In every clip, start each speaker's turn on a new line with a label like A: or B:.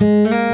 A: Música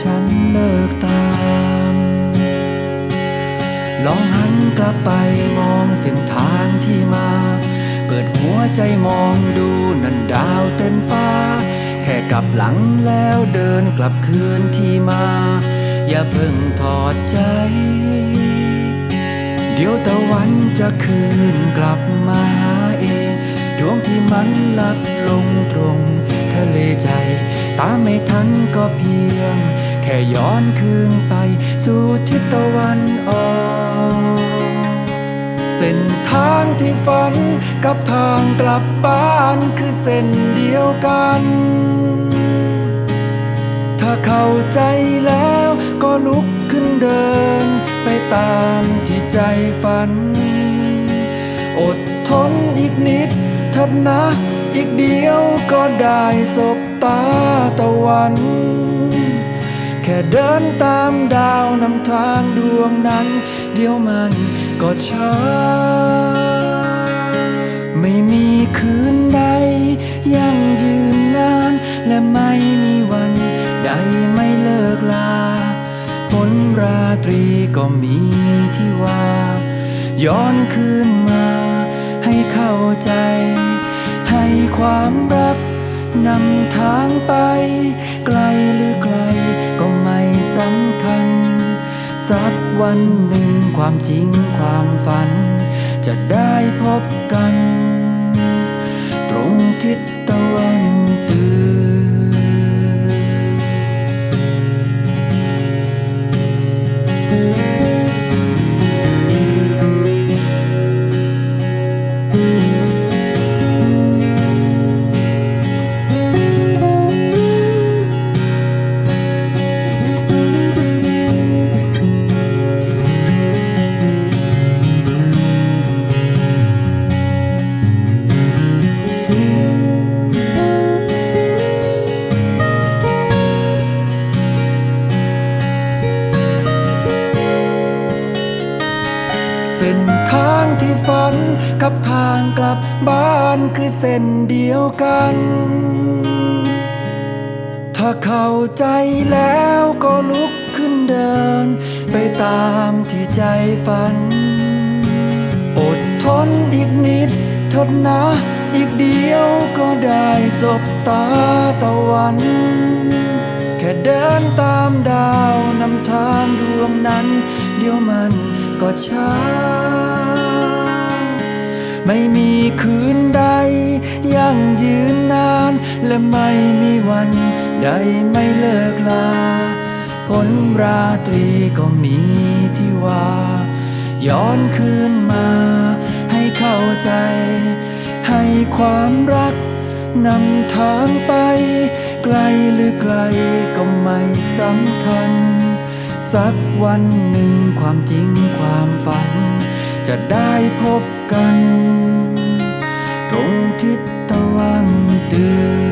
A: ฉันเลิกตาม ลองหันกลับไปมองเส้นทางที่มา เปิดหัวใจมองดูนั่นดาวเต็มฟ้า แค่กลับหลังแล้วเดินกลับคืนที่มา อย่าเพิ่งถอดใจ เดี๋ยวตะวันจะคืนกลับมาหาเอง ดวงที่มันลับลงตรง ตามไม่ทันก็เพียง แค่ย้อนคืนไป สู่ทิศตะวันออกเส้นทางที่ฝันกับทางกลับบ้านคือเส้นเดียวกัน ถ้าเข้าใจแล้วก็ลุกขึ้นเดิน ไปตามที่ใจฝัน อดทนอีกนิดเถิดนะ อีกเดียวก็ได้สบตาตะวัน แค่เดินตามดาวนำทางดวงนั้น เดียวมันก็ช้า ไม่มีคืนใดยังยืนนาน และไม่มีวันใดไม่เลิกลาผลราตรีก็มีที่ว่า ย้อนคืนมาให้เข้าใจ ความรักนำทางไป ไกลหรือไกลก็ไม่สำคัญ สักวันหนึ่งความจริงความฝัน จะได้พบกัน ตรงทิศ เส้นทางที่ฝันกับทางกลับบ้านคือเส้นเดียวกัน ถ้าเข้าใจแล้วก็ลุกขึ้นเดิน ไปตามที่ใจฝัน อดทนอีกนิดเถิดนะอีกเดียวก็ได้สบตาตะวัน แค่เดินตามดาวนำทางดวงนั้น เดียวมันก็ช้า ไม่มีคืนใด ยังยืนนาน และไม่มีวันใดไม่เลิกลา ผลราตรีก็มีที่ว่า ย้อนคืนมา ให้เข้าใจ ให้ความรักนำทางไป ไกลหรือไกลก็ไม่สำคัญ สักวันหนึ่งความจริงความฝัน จะได้พบกัน ตรงทิศตะวันตื่น